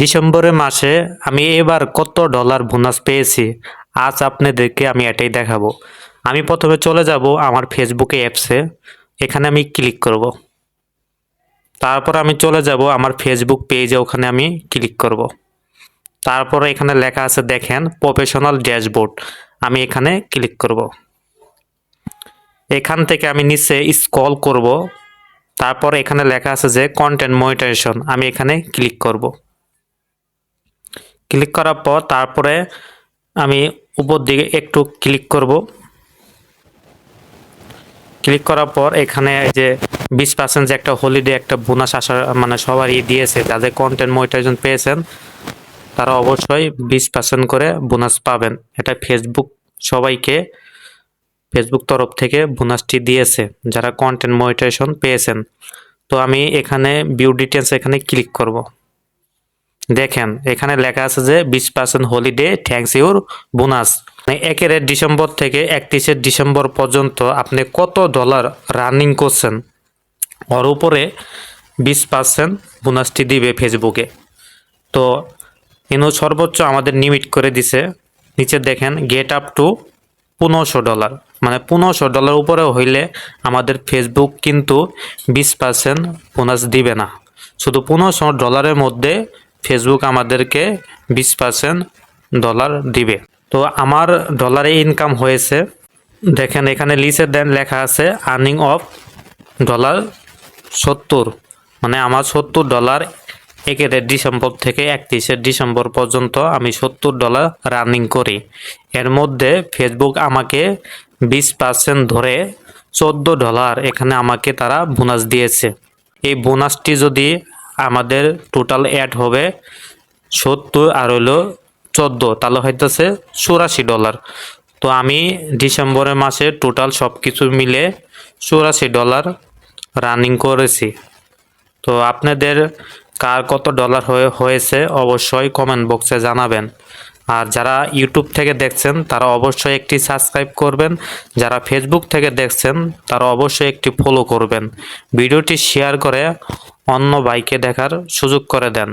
ডিসেম্বরের মাসে আমি এবার কত ডলার বোনাস পেয়েছি, আজ আপনাদেরকে আমি এটাই দেখাবো। আমি প্রথমে চলে যাব আমার ফেসবুকে অ্যাপসে এখানে আমি ক্লিক করব। তারপর আমি চলে যাব আমার ফেসবুক পেজে ওখানে আমি ক্লিক করব। তারপর এখানে লেখা আছে, দেখেন প্রফেশনাল ড্যাশবোর্ড আমি এখানে ক্লিক করব। এখান থেকে আমি নিচে স্ক্রল করব। তারপর এখানে লেখা আছে যে কন্টেন্ট মনিটাইজেশন আমি এখানে ক্লিক করব। ক্লিক করার পর তারপরে আমি উপর দিকে একটু ক্লিক করব। ক্লিক করার পর এখানে যে বিশ পার্সেন্ট যে একটা হলিডে একটা বোনাস আসার মানে সবারই দিয়েছে, যাদের কন্টেন্ট মনিটাইজেশন পেয়েছেন, তারা অবশ্যই বিশ পার্সেন্ট করে বোনাস পাবেন। এটা ফেসবুক সবাইকে ফেসবুক তরফ থেকে বোনাসটি দিয়েছে, যারা কন্টেন্ট মনিটাইজেশন পেয়েছেন। তো আমি এখানে ভিউ ডিটেলস এখানে ক্লিক করব। দেখেন, এখানে লেখা আছে যে বিশ percent holiday thanks your bonus একের ডিসেম্বর থেকে একত্রিশে ডিসেম্বর পর্যন্ত আপনি কত ডলার রানিং করছেন? ওর উপরে বিশ পার্সেন্ট বোনাসটি দিবে ফেসবুকে তো ইনো সর্বোচ্চ আমাদের লিমিট করে দিছে। নিচে দেখেন গেট আপ টু পনেরোশো ডলার মানে পনেরোশো ডলার উপরে হইলে আমাদের ফেসবুক কিন্তু বিশ পার্সেন্ট বোনাস দিবে না। শুধু পনেরোশো ডলারের মধ্যে ফেসবুক আমাদেরকে বিশ পার্সেন্ট ডলার দিবে। তো আমার ডলারে ইনকাম হয়েছে। দেখেন, এখানে লিসে দেন লেখা আছে আর্নিং অফ ডলার সত্তর। মানে আমার সত্তর ডলার একের ডিসেম্বর থেকে একত্রিশে ডিসেম্বর পর্যন্ত আমি সত্তর ডলার রানিং করি। এর মধ্যে ফেসবুক আমাকে বিশ পার্সেন্ট ধরে চোদ্দ ডলার এখানে আমাকে তারা বোনাস দিয়েছে। এই বোনাসটি যদি আমাদের টোটাল অ্যাড হবে সত্তর আর হলো চোদ্দ। তাহলে হইতেছে চুরাশি ডলার তো আমি ডিসেম্বরের মাসে টোটাল সব কিছু মিলে চুরাশি ডলার রানিং করেছি। তো আপনাদের কার কত ডলার হয়ে হয়েছে অবশ্যই কমেন্ট বক্সে জানাবেন। আর যারা ইউটিউব থেকে দেখছেন, তারা অবশ্যই একটি সাবস্ক্রাইব করবেন। যারা ফেসবুক থেকে দেখছেন, তারা অবশ্যই একটি ফলো করবেন। ভিডিওটি শেয়ার করে অন্য বাইকে দেখার সুযোগ করে দেন।